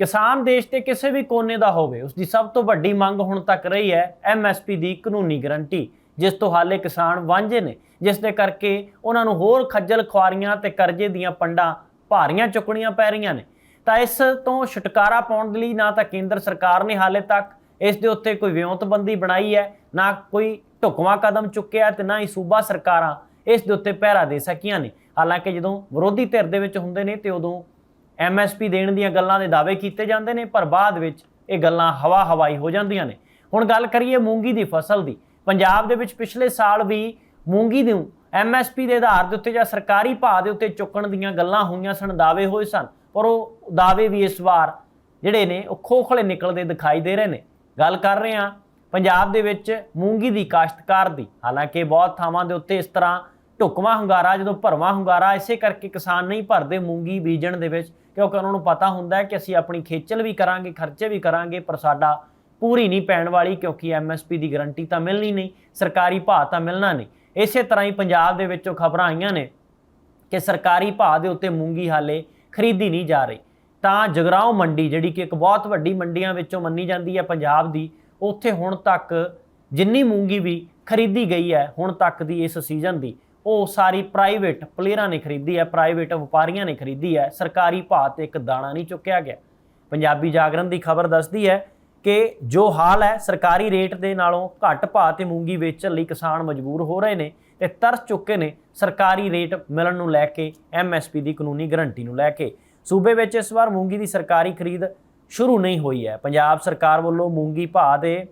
ਕਿਸਾਨ ਦੇਸ਼ ਦੇ ਕਿਸੇ ਵੀ ਕੋਨੇ ਦਾ ਹੋਵੇ ਉਸ ਦੀ ਸਭ ਤੋਂ ਵੱਡੀ ਮੰਗ ਹੁਣ ਤੱਕ ਰਹੀ ਹੈ ਐਮਐਸਪੀ ਦੀ ਕਾਨੂੰਨੀ ਗਰੰਟੀ, ਜਿਸ ਤੋਂ ਹਾਲੇ ਕਿਸਾਨ ਵਾਂਝੇ ਨੇ, ਜਿਸ ਦੇ ਕਰਕੇ ਉਹਨਾਂ ਨੂੰ ਹੋਰ ਖੱਜਲ ਖੁਆਰੀਆਂ ਤੇ ਕਰਜ਼ੇ ਦੀਆਂ ਪੰਡਾਂ ਭਾਰੀਆਂ ਚੁੱਕਣੀਆਂ ਪੈ ਰਹੀਆਂ ਨੇ। ਤਾਂ ਇਸ ਤੋਂ ਛੁਟਕਾਰਾ ਪਾਉਣ ਦੇ ਲਈ ਨਾ ਤਾਂ ਕੇਂਦਰ ਸਰਕਾਰ ਨੇ ਹਾਲੇ ਤੱਕ ਇਸ ਦੇ ਉੱਤੇ ਕੋਈ ਵਿਉਂਤਬੰਦੀ ਬਣਾਈ ਹੈ, ਨਾ ਕੋਈ ਢੁਕਵਾਂ ਕਦਮ ਚੁੱਕਿਆ ਤੇ ਨਾ ਹੀ ਸੂਬਾ ਸਰਕਾਰਾਂ ਇਸ ਦੇ ਉੱਤੇ ਪਹਿਰਾ ਦੇ ਸਕੀਆਂ ਨੇ। ਹਾਲਾਂਕਿ ਜਦੋਂ ਵਿਰੋਧੀ ਧਿਰ ਦੇ ਵਿੱਚ ਹੁੰਦੇ ਨੇ ਤੇ ਉਦੋਂ ਐਮਐਸਪੀ ਦੇਣ ਦੀਆਂ ਗੱਲਾਂ ਦੇ ਦਾਅਵੇ ਕੀਤੇ ਜਾਂਦੇ ਨੇ, ਪਰ ਬਾਅਦ ਵਿੱਚ ਇਹ ਗੱਲਾਂ ਹਵਾ ਹਵਾਈ ਹੋ ਜਾਂਦੀਆਂ ਨੇ। ਹੁਣ ਗੱਲ ਕਰੀਏ ਮੂੰਗੀ ਦੀ ਫਸਲ ਦੀ। ਪੰਜਾਬ ਦੇ ਵਿੱਚ ਪਿਛਲੇ ਸਾਲ ਵੀ ਮੂੰਗੀ ਨੂੰ ਐਮਐਸਪੀ ਦੇ ਆਧਾਰ ਦੇ ਉੱਤੇ ਜਾਂ ਸਰਕਾਰੀ ਭਾਅ ਦੇ ਉੱਤੇ ਚੁੱਕਣ ਦੀਆਂ ਗੱਲਾਂ ਹੋਈਆਂ ਸਨ, ਦਾਅਵੇ ਹੋਏ ਸਨ, ਪਰ ਉਹ ਦਾਅਵੇ ਵੀ ਇਸ ਵਾਰ ਜਿਹੜੇ ਨੇ, ਉਹ ਖੋਖਲੇ ਨਿਕਲਦੇ ਦਿਖਾਈ ਦੇ ਰਹੇ ਨੇ। ਗੱਲ ਕਰ ਰਹੇ ਹਾਂ, ਪੰਜਾਬ ਦੇ ਵਿੱਚ ਮੂੰਗੀ ਦੀ ਕਾਸ਼ਤਕਾਰ ਦੀ। ਹਾਲਾਂਕਿ ਬਹੁਤ ਥਾਵਾਂ ਦੇ ਉੱਤੇ ਇਸ ਤਰ੍ਹਾਂ ਢੁਕਵਾਂ ਹੁੰਗਾਰਾ, ਜਦੋਂ ਭਰਵਾਂ ਹੁੰਗਾਰਾ, ਇਸੇ ਕਰਕੇ ਕਿਸਾਨ ਨਹੀਂ ਭਰਦੇ ਮੂੰਗੀ ਬੀਜਣ ਦੇ ਵਿੱਚ, ਕਿਉਂਕਿ ਉਹਨਾਂ ਨੂੰ ਪਤਾ ਹੁੰਦਾ ਹੈ ਕਿ ਅਸੀਂ ਆਪਣੀ ਖੇਚਲ ਵੀ ਕਰਾਂਗੇ, ਖਰਚੇ ਵੀ ਕਰਾਂਗੇ, ਪਰ ਸਾਡਾ ਪੂਰੀ ਨਹੀਂ ਪੈਣ ਵਾਲੀ ਕਿਉਂਕਿ ਐਮਐਸਪੀ ਦੀ ਗਾਰੰਟੀ ਤਾਂ ਮਿਲਣੀ ਨਹੀਂ, ਸਰਕਾਰੀ ਭਾਅ ਤਾਂ ਮਿਲਣਾ ਨਹੀਂ। ਇਸੇ ਤਰ੍ਹਾਂ ਹੀ ਪੰਜਾਬ ਦੇ ਵਿੱਚੋਂ ਖਬਰਾਂ ਆਈਆਂ ਨੇ ਕਿ ਸਰਕਾਰੀ ਭਾਅ ਦੇ ਉੱਤੇ ਮੂੰਗੀ ਹਾਲੇ ਖਰੀਦੀ ਨਹੀਂ ਜਾ ਰਹੀ। ਤਾਂ ਜਗਰਾਉਂ ਮੰਡੀ, ਜਿਹੜੀ ਕਿ ਇੱਕ ਬਹੁਤ ਵੱਡੀ ਮੰਡੀਆਂ ਵਿੱਚੋਂ ਮੰਨੀ ਜਾਂਦੀ ਹੈ ਪੰਜਾਬ ਦੀ, ਉੱਥੇ ਹੁਣ ਤੱਕ ਜਿੰਨੀ ਮੂੰਗੀ ਵੀ ਖਰੀਦੀ ਗਈ ਹੈ, ਹੁਣ ਤੱਕ ਦੀ ਇਸ ਸੀਜ਼ਨ ਦੀ ਉਹ ਸਾਰੀ ਪ੍ਰਾਈਵੇਟ ਪਲੇਅਰਾਂ ਨੇ ਖਰੀਦੀ ਹੈ ਪ੍ਰਾਈਵੇਟ ਵਪਾਰੀਆਂ ਨੇ ਖਰੀਦੀ ਹੈ, ਸਰਕਾਰੀ ਭਾਅ ਤੇ ਇੱਕ ਦਾਣਾ ਨਹੀਂ ਚੁੱਕਿਆ ਗਿਆ। ਪੰਜਾਬੀ ਜਾਗਰਣ ਦੀ ਖਬਰ ਦੱਸਦੀ ਹੈ ਕਿ ਜੋ ਹਾਲ ਹੈ, ਸਰਕਾਰੀ ਰੇਟ ਦੇ ਨਾਲੋਂ ਘੱਟ ਭਾਅ ਤੇ ਮੂੰਗੀ ਵੇਚਣ ਲਈ ਕਿਸਾਨ ਮਜਬੂਰ ਹੋ ਰਹੇ ਨੇ ਤੇ ਤਰਸ ਚੁੱਕੇ ਨੇ ਸਰਕਾਰੀ ਰੇਟ ਮਿਲਣ ਨੂੰ ਲੈ ਕੇ ਐਮਐਸਪੀ ਦੀ ਕਾਨੂੰਨੀ ਗਰੰਟੀ ਨੂੰ ਲੈ ਕੇ। ਸੂਬੇ ਵਿੱਚ ਇਸ ਵਾਰ ਮੂੰਗੀ ਦੀ ਸਰਕਾਰੀ ਖਰੀਦ ਸ਼ੁਰੂ ਨਹੀਂ ਹੋਈ ਹੈ। ਪੰਜਾਬ ਸਰਕਾਰ ਵੱਲੋਂ ਮੂੰਗੀ ਭਾਅ ਦੇ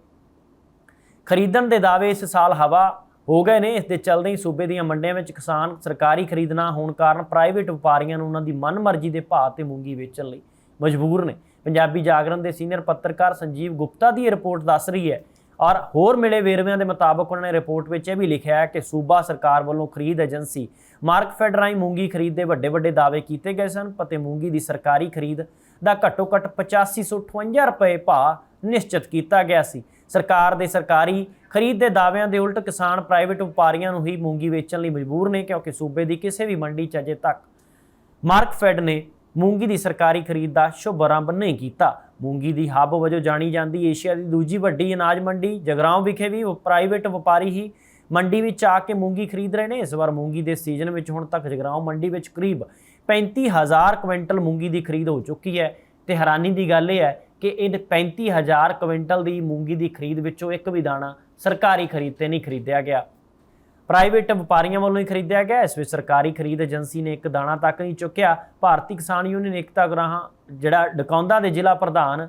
ਖਰੀਦਣ ਦੇ ਦਾਅਵੇ ਇਸ ਸਾਲ ਹਵਾ ਹੋ ਗਏ ਨੇ, ਇਸ ਦੇ ਚੱਲਦੇ ਹੀ ਸੂਬੇ ਦੀਆਂ ਮੰਡੀਆਂ ਵਿੱਚ ਕਿਸਾਨ ਸਰਕਾਰੀ ਖਰੀਦ ਨਾ ਹੋਣ ਕਾਰਨ ਪ੍ਰਾਈਵੇਟ ਵਪਾਰੀਆਂ ਨੂੰ ਉਹਨਾਂ ਦੀ ਮਨਮਰਜ਼ੀ ਦੇ ਭਾਅ ਤੇ ਮੂੰਗੀ ਵੇਚਣ ਲਈ ਮਜਬੂਰ ਨੇ। ਪੰਜਾਬੀ ਜਾਗਰਣ ਦੇ ਸੀਨੀਅਰ ਪੱਤਰਕਾਰ ਸੰਜੀਵ ਗੁਪਤਾ ਦੀ ਇਹ ਰਿਪੋਰਟ ਦੱਸ ਰਹੀ ਹੈ। ਔਰ ਹੋਰ ਮਿਲੇ ਵੇਰਵਿਆਂ ਦੇ ਮੁਤਾਬਕ ਉਹਨਾਂ ਨੇ ਰਿਪੋਰਟ ਵਿੱਚ ਇਹ ਵੀ ਲਿਖਿਆ ਹੈ ਕਿ ਸੂਬਾ ਸਰਕਾਰ ਵੱਲੋਂ ਖਰੀਦ ਏਜੰਸੀ ਮਾਰਕਫੈਡ ਰਾਹੀਂ ਮੂੰਗੀ ਖਰੀਦ ਦੇ ਵੱਡੇ ਵੱਡੇ ਦਾਅਵੇ ਕੀਤੇ ਗਏ ਸਨ ਅਤੇ ਮੂੰਗੀ ਦੀ ਸਰਕਾਰੀ ਖਰੀਦ ਦਾ ਘੱਟੋ ਘੱਟ 8558 ਰੁਪਏ ਭਾਅ ਨਿਸ਼ਚਿਤ ਕੀਤਾ ਗਿਆ ਸੀ। ਸਰਕਾਰ ਦੇ ਸਰਕਾਰੀ ਖਰੀਦ ਦੇ ਦਾਅਵਿਆਂ ਦੇ ਉਲਟ ਕਿਸਾਨ ਪ੍ਰਾਈਵੇਟ ਵਪਾਰੀਆਂ ਨੂੰ ਹੀ ਮੂੰਗੀ ਵੇਚਣ ਲਈ ਮਜਬੂਰ ਨੇ, ਕਿਉਂਕਿ ਸੂਬੇ ਦੀ ਕਿਸੇ ਵੀ ਮੰਡੀ 'ਚ ਅਜੇ ਤੱਕ ਮਾਰਕਫੈਡ ਨੇ ਮੂੰਗੀ ਦੀ ਸਰਕਾਰੀ ਖਰੀਦ ਦਾ ਸ਼ੁਭ ਆਰੰਭ ਨਹੀਂ ਕੀਤਾ। ਮੂੰਗੀ ਦੀ ਹੱਬ ਵਜੋਂ ਜਾਣੀ ਜਾਂਦੀ ਏਸ਼ੀਆ ਦੀ ਦੂਜੀ ਵੱਡੀ ਅਨਾਜ ਮੰਡੀ, ਜਗਰਾਉਂ ਵਿਖੇ ਵੀ ਪ੍ਰਾਈਵੇਟ ਵਪਾਰੀ ਹੀ ਮੰਡੀ ਵਿੱਚ ਆ ਕੇ ਮੂੰਗੀ ਖਰੀਦ ਰਹੇ ਨੇ। ਇਸ ਵਾਰ ਮੂੰਗੀ ਦੇ ਸੀਜ਼ਨ ਵਿੱਚ ਹੁਣ ਤੱਕ ਜਗਰਾਉਂ ਮੰਡੀ ਵਿੱਚ ਕਰੀਬ 35000 ਕੁਇੰਟਲ ਮੂੰਗੀ ਦੀ ਖਰੀਦ ਹੋ ਚੁੱਕੀ ਹੈ। ਤੇ ਹੈਰਾਨੀ ਦੀ ਗੱਲ ਇਹ ਹੈ ਕਿ ਇਹ 35000 ਕੁਇੰਟਲ ਦੀ ਮੂੰਗੀ ਦੀ ਖਰੀਦ ਵਿੱਚੋਂ ਇੱਕ ਵੀ ਦਾਣਾ ਸਰਕਾਰੀ ਖਰੀਦ ਤੇ ਨਹੀਂ ਖਰੀਦਿਆ ਗਿਆ। ਪ੍ਰਾਈਵੇਟ ਵਪਾਰੀਆਂ ਵੱਲੋਂ ਹੀ ਖਰੀਦਿਆ ਗਿਆ। ਇਸ ਵਿੱਚ ਸਰਕਾਰੀ ਖਰੀਦ ਏਜੰਸੀ ਨੇ ਇੱਕ ਦਾਣਾ ਤੱਕ ਨਹੀਂ ਚੁੱਕਿਆ। ਭਾਰਤੀ ਕਿਸਾਨ ਯੂਨੀਅਨ ਏਕਤਾ ਗਰਾਹਾਂ, ਜਿਹੜਾ ਡਕੌਂਦਾ ਦੇ ਜ਼ਿਲ੍ਹਾ ਪ੍ਰਧਾਨ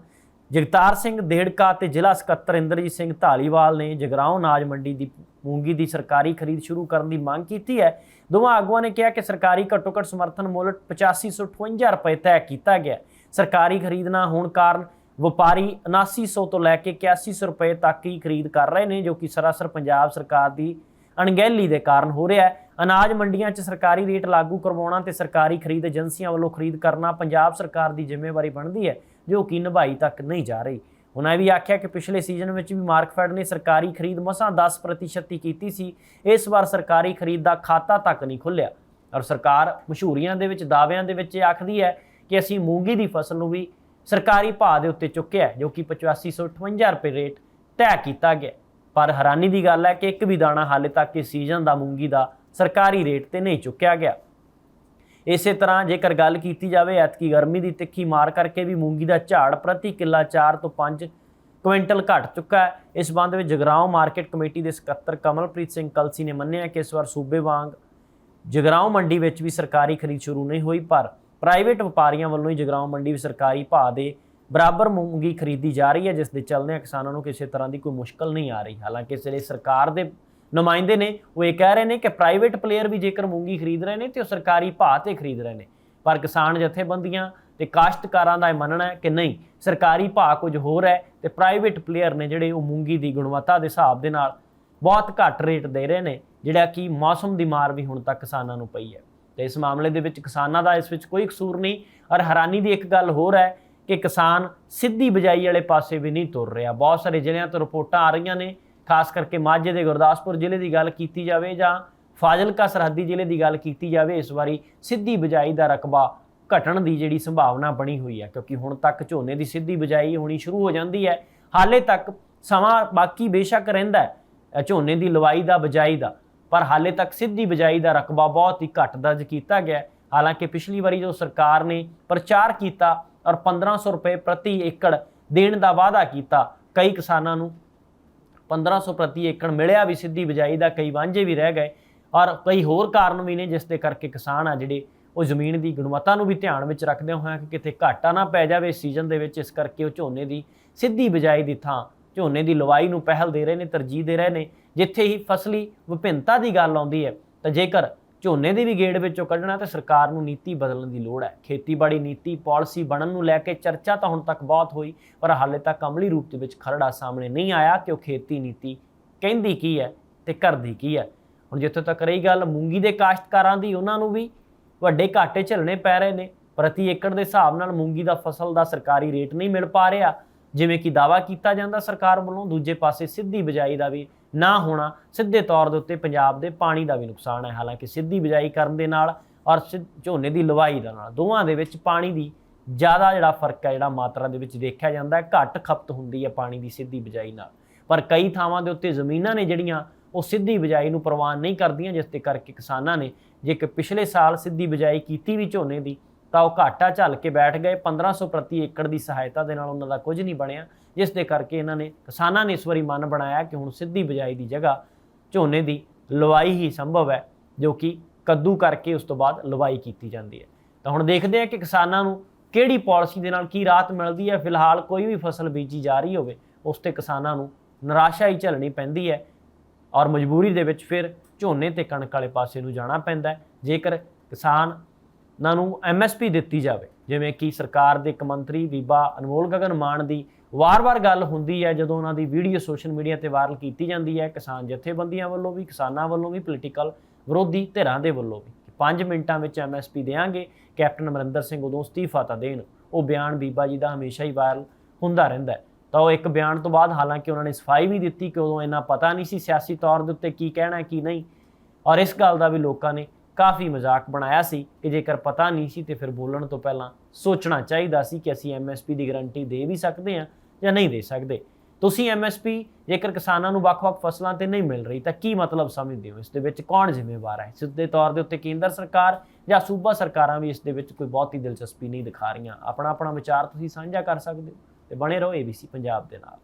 ਜਗਤਾਰ ਸਿੰਘ ਦੇੜਕਾ ਤੇ ਜ਼ਿਲ੍ਹਾ ਸਕੱਤਰ ਇੰਦਰਜੀਤ ਸਿੰਘ ਢਾਲੀਵਾਲ ਨੇ ਜਗਰਾਉਂ ਨਾਜ ਮੰਡੀ ਦੀ ਮੂੰਗੀ ਦੀ ਸਰਕਾਰੀ ਖਰੀਦ ਸ਼ੁਰੂ ਕਰਨ ਦੀ ਮੰਗ ਕੀਤੀ ਹੈ। ਦੋਵਾਂ ਆਗੂਆਂ ਨੇ ਕਿਹਾ ਕਿ ਸਰਕਾਰੀ ਘੱਟੋ ਘੱਟ ਸਮਰਥਨ ਮੁੱਲ 8558 ਰੁਪਏ ਤੈਅ ਕੀਤਾ ਗਿਆ। ਸਰਕਾਰੀ ਖਰੀਦ ਨਾ ਹੋਣ ਕਾਰਨ ਵਪਾਰੀ 7900 ਤੋਂ ਲੈ ਕੇ 8100 ਰੁਪਏ ਤੱਕ ਹੀ ਖਰੀਦ ਕਰ ਰਹੇ ਨੇ, ਜੋ ਕਿ ਸਰਾਸਰ ਪੰਜਾਬ ਸਰਕਾਰ ਦੀ ਅਣਗਹਿਲੀ ਦੇ ਕਾਰਨ ਹੋ ਰਿਹਾ ਹੈ। ਅਨਾਜ ਮੰਡੀਆਂ 'ਚ ਸਰਕਾਰੀ ਰੇਟ ਲਾਗੂ ਕਰਵਾਉਣਾ ਤੇ ਸਰਕਾਰੀ ਖਰੀਦ ਏਜੰਸੀਆਂ ਵੱਲੋਂ ਖਰੀਦ ਕਰਨਾ ਪੰਜਾਬ ਸਰਕਾਰ ਦੀ ਜ਼ਿੰਮੇਵਾਰੀ ਬਣਦੀ ਹੈ, ਜੋ ਕਿ ਨਿਭਾਈ ਤੱਕ ਨਹੀਂ ਜਾ ਰਹੀ। ਉਹਨਾਂ ਇਹ ਵੀ ਆਖਿਆ ਕਿ ਪਿਛਲੇ ਸੀਜ਼ਨ ਵਿੱਚ ਵੀ ਮਾਰਕਫੈਡ ਨੇ ਸਰਕਾਰੀ ਖਰੀਦ ਮਸਾਂ 10% ਹੀ ਕੀਤੀ ਸੀ, ਇਸ ਵਾਰ ਸਰਕਾਰੀ ਖਰੀਦ ਦਾ ਖਾਤਾ ਤੱਕ ਨਹੀਂ ਖੁੱਲਿਆ ਔਰ ਸਰਕਾਰ ਮਸ਼ਹੂਰੀਆਂ ਦੇ ਵਿੱਚ, ਦਾਅਵਿਆਂ ਦੇ ਵਿੱਚ ਇਹ ਆਖਦੀ ਹੈ ਕਿ ਅਸੀਂ ਮੂੰਗੀ ਦੀ ਫਸਲ ਨੂੰ ਵੀ ਸਰਕਾਰੀ ਭਾਅ ਦੇ ਉੱਤੇ ਚੁੱਕਿਆ ਜੋ ਕਿ 8558 ਰੁਪਏ ਰੇਟ ਤੈਅ ਕੀਤਾ ਗਿਆ ਪਰ ਹੈਰਾਨੀ ਦੀ ਗੱਲ ਹੈ ਕਿ ਇੱਕ ਵੀ ਦਾਣਾ ਹਾਲੇ ਤੱਕ ਇਸ ਸੀਜ਼ਨ ਦਾ ਮੂੰਗੀ ਦਾ ਸਰਕਾਰੀ ਰੇਟ ਤੇ ਨਹੀਂ ਚੁੱਕਿਆ ਗਿਆ। ਇਸੇ ਤਰ੍ਹਾਂ ਜੇਕਰ ਗੱਲ ਕੀਤੀ ਜਾਵੇ, ਐਤਕੀ ਗਰਮੀ ਦੀ ਤਿੱਖੀ ਮਾਰ ਕਰਕੇ ਵੀ ਮੂੰਗੀ ਦਾ ਝਾੜ ਪ੍ਰਤੀ ਕਿੱਲਾ 4 ਤੋਂ 5 ਕੁਇੰਟਲ ਘਟ ਚੁੱਕਾ ਹੈ। ਇਸ ਬੰਦ ਵਿੱਚ ਜਗਰਾਉਂ ਮਾਰਕੀਟ ਕਮੇਟੀ ਦੇ ਸਕੱਤਰ ਕਮਲਪ੍ਰੀਤ ਸਿੰਘ ਕਲਸੀ ਨੇ ਮੰਨਿਆ ਕਿ ਇਸ ਵਾਰ ਸੂਬੇ ਵਾਂਗ ਜਗਰਾਉਂ ਮੰਡੀ ਵਿੱਚ ਵੀ ਸਰਕਾਰੀ ਖਰੀਦ ਸ਼ੁਰੂ ਨਹੀਂ ਹੋਈ, ਪਰ ਪ੍ਰਾਈਵੇਟ ਵਪਾਰੀਆਂ ਵੱਲੋਂ ਹੀ ਜਗਰਾਉਂ ਮੰਡੀ ਵੀ ਸਰਕਾਰੀ ਭਾਅ ਦੇ ਬਰਾਬਰ ਮੂੰਗੀ ਖਰੀਦੀ ਜਾ ਰਹੀ ਹੈ, ਜਿਸ ਦੇ ਚੱਲਦਿਆਂ ਕਿਸਾਨਾਂ ਨੂੰ ਕਿਸੇ ਤਰ੍ਹਾਂ ਦੀ ਕੋਈ ਮੁਸ਼ਕਲ ਨਹੀਂ ਆ ਰਹੀ। ਹਾਲਾਂਕਿ ਇਸ ਲਈ ਸਰਕਾਰ ਦੇ ਨੁਮਾਇੰਦੇ ਨੇ, ਉਹ ਇਹ ਕਹਿ ਰਹੇ ਨੇ ਕਿ ਪ੍ਰਾਈਵੇਟ ਪਲੇਅਰ ਵੀ ਜੇਕਰ ਮੂੰਗੀ ਖਰੀਦ ਰਹੇ ਨੇ ਤੇ ਉਹ ਸਰਕਾਰੀ ਭਾਅ ਤੇ ਖਰੀਦ ਰਹੇ ਨੇ। ਪਰ ਕਿਸਾਨ ਜਥੇਬੰਦੀਆਂ ਤੇ ਕਾਸ਼ਤਕਾਰਾਂ ਦਾ ਇਹ ਮੰਨਣਾ ਹੈ ਕਿ ਨਹੀਂ, ਸਰਕਾਰੀ ਭਾਅ ਕੁਝ ਹੋਰ ਹੈ ਤੇ ਪ੍ਰਾਈਵੇਟ ਪਲੇਅਰ ਨੇ ਜਿਹੜੇ ਉਹ ਮੂੰਗੀ ਦੀ ਗੁਣਵੱਤਾ ਦੇ ਹਿਸਾਬ ਦੇ ਨਾਲ ਬਹੁਤ ਘੱਟ ਰੇਟ ਦੇ ਰਹੇ ਨੇ, ਜਿਹੜਾ ਕਿ ਮੌਸਮ ਦੀ ਮਾਰ ਵੀ ਹੁਣ ਤੱਕ ਕਿਸਾਨਾਂ ਨੂੰ ਪਈ ਹੈ। ਤੇ ਇਸ ਮਾਮਲੇ ਦੇ ਵਿੱਚ ਕਿਸਾਨਾਂ ਦਾ ਇਸ ਵਿੱਚ ਕੋਈ ਕਸੂਰ ਨਹੀਂ। ਔਰ ਹੈਰਾਨੀ ਦੀ ਇੱਕ ਗੱਲ ਹੋਰ ਹੈ ਕਿ ਕਿਸਾਨ ਸਿੱਧੀ ਬਜਾਈ ਵਾਲੇ ਪਾਸੇ ਵੀ ਨਹੀਂ ਤੁਰ ਰਿਹਾ। ਬਹੁਤ ਸਾਰੇ ਜ਼ਿਲ੍ਹਿਆਂ ਤੋਂ ਰਿਪੋਰਟਾਂ ਆ ਰਹੀਆਂ ਨੇ, ਖਾਸ ਕਰਕੇ ਮਾਝੇ ਦੇ ਗੁਰਦਾਸਪੁਰ ਜ਼ਿਲ੍ਹੇ ਦੀ ਗੱਲ ਕੀਤੀ ਜਾਵੇ ਜਾਂ ਫਾਜ਼ਿਲਕਾ ਸਰਹੱਦੀ ਜ਼ਿਲ੍ਹੇ ਦੀ ਗੱਲ ਕੀਤੀ ਜਾਵੇ, ਇਸ ਵਾਰੀ ਸਿੱਧੀ ਬਜਾਈ ਦਾ ਰਕਬਾ ਘਟਣ ਦੀ ਜਿਹੜੀ ਸੰਭਾਵਨਾ ਬਣੀ ਹੋਈ ਹੈ, ਕਿਉਂਕਿ ਹੁਣ ਤੱਕ ਝੋਨੇ ਦੀ ਸਿੱਧੀ ਬਿਜਾਈ ਹੋਣੀ ਸ਼ੁਰੂ ਹੋ ਜਾਂਦੀ ਹੈ। ਹਾਲੇ ਤੱਕ ਸਮਾਂ ਬਾਕੀ ਬੇਸ਼ੱਕ ਰਹਿੰਦਾ ਹੈ ਝੋਨੇ ਦੀ ਲਵਾਈ ਦਾ, ਬਿਜਾਈ ਦਾ। ਪਰ ਹਾਲੇ ਤੱਕ ਸਿੱਧੀ ਬਿਜਾਈ ਦਾ ਰਕਬਾ ਬਹੁਤ ਹੀ ਘੱਟ ਦਰਜ ਕੀਤਾ ਗਿਆ ਹਾਲਾਂਕਿ ਪਿਛਲੀ ਵਾਰੀ ਜੋ ਸਰਕਾਰ ਨੇ ਪ੍ਰਚਾਰ ਕੀਤਾ ਔਰ 1500 ਰੁਪਏ ਪ੍ਰਤੀ ਏਕੜ ਦੇਣ ਦਾ ਵਾਅਦਾ ਕੀਤਾ, ਕਈ ਕਿਸਾਨਾਂ ਨੂੰ 1500 ਪ੍ਰਤੀ ਏਕੜ ਮਿਲਿਆ ਵੀ ਸਿੱਧੀ ਬਿਜਾਈ ਦਾ, ਕਈ ਵਾਂਝੇ ਵੀ ਰਹਿ ਗਏ ਔਰ ਕਈ ਹੋਰ ਕਾਰਨ ਵੀ ਨੇ ਜਿਸ ਦੇ ਕਰਕੇ ਕਿਸਾਨ ਆ ਜਿਹੜੇ ਉਹ ਜ਼ਮੀਨ ਦੀ ਗੁਣਵੱਤਾ ਨੂੰ ਵੀ ਧਿਆਨ ਵਿੱਚ ਰੱਖਦੇ ਹੋਏ ਕਿ ਕਿਤੇ ਘਾਟਾ ਨਾ ਪੈ ਜਾਵੇ ਇਸ ਸੀਜ਼ਨ ਦੇ ਵਿੱਚ, ਇਸ ਕਰਕੇ ਉਹ ਝੋਨੇ ਦੀ ਸਿੱਧੀ ਬਿਜਾਈ ਦੀ ਥਾਂ, ਝੋਨੇ ਦੀ ਲਵਾਈ ਨੂੰ ਪਹਿਲ ਦੇ ਰਹੇ ਨੇ, ਤਰਜੀਹ ਦੇ ਰਹੇ ਨੇ ਜਿੱਥੇ ਹੀ ਫਸਲੀ ਵਿਭਿੰਨਤਾ ਦੀ ਗੱਲ ਆਉਂਦੀ ਹੈ, ਤਾਂ ਜੇਕਰ ਝੋਨੇ ਦੀ ਵੀ ਗੇੜ ਵਿੱਚੋਂ ਕੱਢਣਾ ਤੇ ਸਰਕਾਰ ਨੂੰ ਨੀਤੀ ਬਦਲਣ ਦੀ ਲੋੜ ਹੈ। ਖੇਤੀਬਾੜੀ ਨੀਤੀ, ਪਾਲਿਸੀ ਬਣਨ ਨੂੰ ਲੈ ਕੇ ਚਰਚਾ ਤਾਂ ਹੁਣ ਤੱਕ ਬਹੁਤ ਹੋਈ, ਪਰ ਹਾਲੇ ਤੱਕ ਅਮਲੀ ਰੂਪ ਦੇ ਵਿੱਚ ਖਰੜਾ ਸਾਹਮਣੇ ਨਹੀਂ ਆਇਆ ਕਿ ਉਹ ਖੇਤੀ ਨੀਤੀ ਕਹਿੰਦੀ ਕੀ ਹੈ ਤੇ ਕਰਦੀ ਕੀ ਹੈ। ਹੁਣ ਜਿੱਥੇ ਤੱਕ ਰਹੀ ਗੱਲ, ਮੂੰਗੀ ਦੇ ਕਾਸ਼ਤਕਾਰਾਂ ਦੀ, ਉਹਨਾਂ ਨੂੰ ਵੀ ਵੱਡੇ ਘਾਟੇ ਝੱਲਣੇ ਪੈ ਰਹੇ ਨੇ। ਪ੍ਰਤੀ ਏਕੜ ਦੇ ਹਿਸਾਬ ਨਾਲ ਮੂੰਗੀ ਦਾ ਫਸਲ ਦਾ ਸਰਕਾਰੀ ਰੇਟ ਨਹੀਂ ਮਿਲ ਪਾ ਰਿਹਾ, ਜਿਵੇਂ ਕਿ ਦਾਵਾ ਕੀਤਾ ਜਾਂਦਾ ਸਰਕਾਰ ਵੱਲੋਂ, ਦੂਜੇ ਪਾਸੇ ਸਿੱਧੀ ਬਿਜਾਈ ਦਾ ਵੀ ਨਾ ਹੋਣਾ, ਸਿੱਧੇ ਤੌਰ ਦੇ ਉੱਤੇ ਪੰਜਾਬ ਦੇ ਪਾਣੀ ਦਾ ਵੀ ਨੁਕਸਾਨ ਹੈ। ਹਾਲਾਂਕਿ ਸਿੱਧੀ ਬਿਜਾਈ ਕਰਨ ਦੇ ਨਾਲ ਔਰ ਸਿ- ਝੋਨੇ ਦੀ ਲਵਾਈ ਦੇ ਨਾਲ ਦੋਵਾਂ ਦੇ ਵਿੱਚ ਪਾਣੀ ਦੀ ਜ਼ਿਆਦਾ ਜਿਹੜਾ ਫ਼ਰਕ ਹੈ, ਜਿਹੜਾ ਮਾਤਰਾ ਦੇ ਵਿੱਚ ਦੇਖਿਆ ਜਾਂਦਾ ਹੈ, ਘੱਟ ਖਪਤ ਹੁੰਦੀ ਹੈ ਪਾਣੀ ਦੀ ਸਿੱਧੀ ਬਿਜਾਈ ਨਾਲ। ਪਰ ਕਈ ਥਾਵਾਂ ਦੇ ਉੱਤੇ ਜ਼ਮੀਨਾਂ ਨੇ ਜਿਹੜੀਆਂ ਉਹ ਸਿੱਧੀ ਬਿਜਾਈ ਨੂੰ ਪ੍ਰਵਾਨ ਨਹੀਂ ਕਰਦੀਆਂ, ਜਿਸ ਦੇ ਕਰਕੇ ਕਿਸਾਨਾਂ ਨੇ ਜੇ ਕਿ ਪਿਛਲੇ ਸਾਲ ਸਿੱਧੀ ਬਿਜਾਈ ਕੀਤੀ ਵੀ ਝੋਨੇ ਦੀ ਤਾਂ ਉਹ ਘਾਟਾ ਝੱਲ ਕੇ ਬੈਠ ਗਏ। 1500 ਪ੍ਰਤੀ ਏਕੜ ਦੀ ਸਹਾਇਤਾ ਦੇ ਨਾਲ ਉਹਨਾਂ ਦਾ ਕੁਝ ਨਹੀਂ ਬਣਿਆ। ਜਿਸ ਦੇ ਕਰਕੇ ਇਹਨਾਂ ਨੇ ਕਿਸਾਨਾਂ ਨੇ ਇਸ ਵਾਰੀ ਮਨ ਬਣਾਇਆ ਕਿ ਹੁਣ ਸਿੱਧੀ ਬਿਜਾਈ ਦੀ ਜਗ੍ਹਾ ਝੋਨੇ ਦੀ ਲਵਾਈ ਹੀ ਸੰਭਵ ਹੈ, ਜੋ ਕਿ ਕੱਦੂ ਕਰਕੇ ਉਸ ਤੋਂ ਬਾਅਦ ਲਵਾਈ ਕੀਤੀ ਜਾਂਦੀ ਹੈ। ਤਾਂ ਹੁਣ ਦੇਖਦੇ ਹਾਂ ਕਿ ਕਿਸਾਨਾਂ ਨੂੰ ਕਿਹੜੀ ਪਾਲਿਸੀ ਦੇ ਨਾਲ ਕੀ ਰਾਹਤ ਮਿਲਦੀ ਹੈ। ਫਿਲਹਾਲ ਕੋਈ ਵੀ ਫਸਲ ਬੀਜੀ ਜਾ ਰਹੀ ਹੋਵੇ, ਉਸ ਤੇ ਕਿਸਾਨਾਂ ਨੂੰ ਨਿਰਾਸ਼ਾ ਹੀ ਝੱਲਣੀ ਪੈਂਦੀ ਹੈ ਔਰ ਮਜਬੂਰੀ ਦੇ ਵਿੱਚ ਫਿਰ ਝੋਨੇ ਤੇ ਕਣਕ ਵਾਲੇ ਪਾਸੇ ਨੂੰ ਜਾਣਾ ਪੈਂਦਾ ਹੈ। ਜੇਕਰ ਕਿਸਾਨ ਉਹਨਾਂ ਨੂੰ ਐਮਐਸਪੀ ਦਿੱਤੀ ਜਾਵੇ। ਜਿਵੇਂ ਕਿ ਸਰਕਾਰ ਦੇ ਇੱਕ ਮੰਤਰੀ ਬੀਬਾ ਅਨਮੋਲ ਗਗਨ ਮਾਨ ਦੀ ਵਾਰ-ਵਾਰ ਗੱਲ ਹੁੰਦੀ ਹੈ, ਜਦੋਂ ਉਹਨਾਂ ਦੀ ਵੀਡੀਓ ਸੋਸ਼ਲ ਮੀਡੀਆ ਤੇ ਵਾਇਰਲ ਕੀਤੀ ਜਾਂਦੀ ਹੈ, ਕਿਸਾਨ ਜਥੇਬੰਦੀਆਂ ਵੱਲੋਂ ਵੀ, ਕਿਸਾਨਾਂ ਵੱਲੋਂ ਵੀ ਪੋਲੀਟੀਕਲ ਵਿਰੋਧੀ ਧਿਰਾਂ ਦੇ ਵੱਲੋਂ ਵੀ। 5 ਮਿੰਟਾਂ ਵਿੱਚ ਐਮਐਸਪੀ ਦੇਾਂਗੇ ਕੈਪਟਨ ਅਮਰਿੰਦਰ ਸਿੰਘ ਉਦੋਂ ਅਸਤੀਫਾ ਤਾਂ ਦੇਣ, ਉਹ ਬਿਆਨ ਬੀਬਾ ਜੀ ਦਾ ਹਮੇਸ਼ਾ ਹੀ ਵਾਇਰਲ ਹੁੰਦਾ ਰਹਿੰਦਾ ਹੈ। ਤਾਂ ਉਹ ਇੱਕ ਬਿਆਨ ਤੋਂ ਬਾਅਦ ਹਾਲਾਂਕਿ ਉਹਨਾਂ ਨੇ ਸਫ਼ਾਈ ਵੀ ਦਿੱਤੀ ਕਿ ਉਦੋਂ ਇੰਨਾ ਪਤਾ ਨਹੀਂ ਸੀ ਸਿਆਸੀ ਤੌਰ ਦੇ ਉੱਤੇ ਕੀ ਕਹਿਣਾ, ਕੀ ਨਹੀਂ। ਔਰ ਇਸ ਗੱਲ ਦਾ ਵੀ ਲੋਕਾਂ ਨੇ ਕਾਫੀ ਮਜ਼ਾਕ ਬਣਾਇਆ ਸੀ ਕਿ ਜੇਕਰ ਪਤਾ ਨਹੀਂ ਸੀ ਤੇ ਫਿਰ ਬੋਲਣ ਤੋਂ ਪਹਿਲਾਂ ਸੋਚਣਾ ਚਾਹੀਦਾ ਸੀ ਕਿ ਅਸੀਂ ਐਮਐਸਪੀ ਦੀ ਗਾਰੰਟੀ ਦੇ ਵੀ ਸਕਦੇ ਹਾਂ ਜਾਂ ਨਹੀਂ ਦੇ ਸਕਦੇ। ਤੁਸੀਂ ਐਮਐਸਪੀ ਜੇਕਰ ਕਿਸਾਨਾਂ ਨੂੰ ਵੱਖ-ਵੱਖ ਫਸਲਾਂ ਤੇ ਨਹੀਂ ਮਿਲ ਰਹੀ, ਤਾਂ ਕੀ ਮਤਲਬ ਸਮਝਦੇ ਹੋ? ਇਸ ਦੇ ਵਿੱਚ ਕੌਣ ਜ਼ਿੰਮੇਵਾਰ ਹੈ? ਸਿੱਧੇ ਤੌਰ ਦੇ ਉੱਤੇ ਕੇਂਦਰ ਸਰਕਾਰ ਜਾਂ ਸੂਬਾ ਸਰਕਾਰਾਂ ਵੀ ਇਸ ਦੇ ਵਿੱਚ ਕੋਈ ਬਹੁਤੀ ਦਿਲਚਸਪੀ ਨਹੀਂ ਦਿਖਾ ਰਹੀਆਂ। ਆਪਣਾ ਆਪਣਾ ਵਿਚਾਰ ਤੁਸੀਂ ਸਾਂਝਾ ਕਰ ਸਕਦੇ ਹੋ ਤੇ ਬਣੇ ਰਹੋ ABC ਪੰਜਾਬ ਦੇ ਨਾਲ।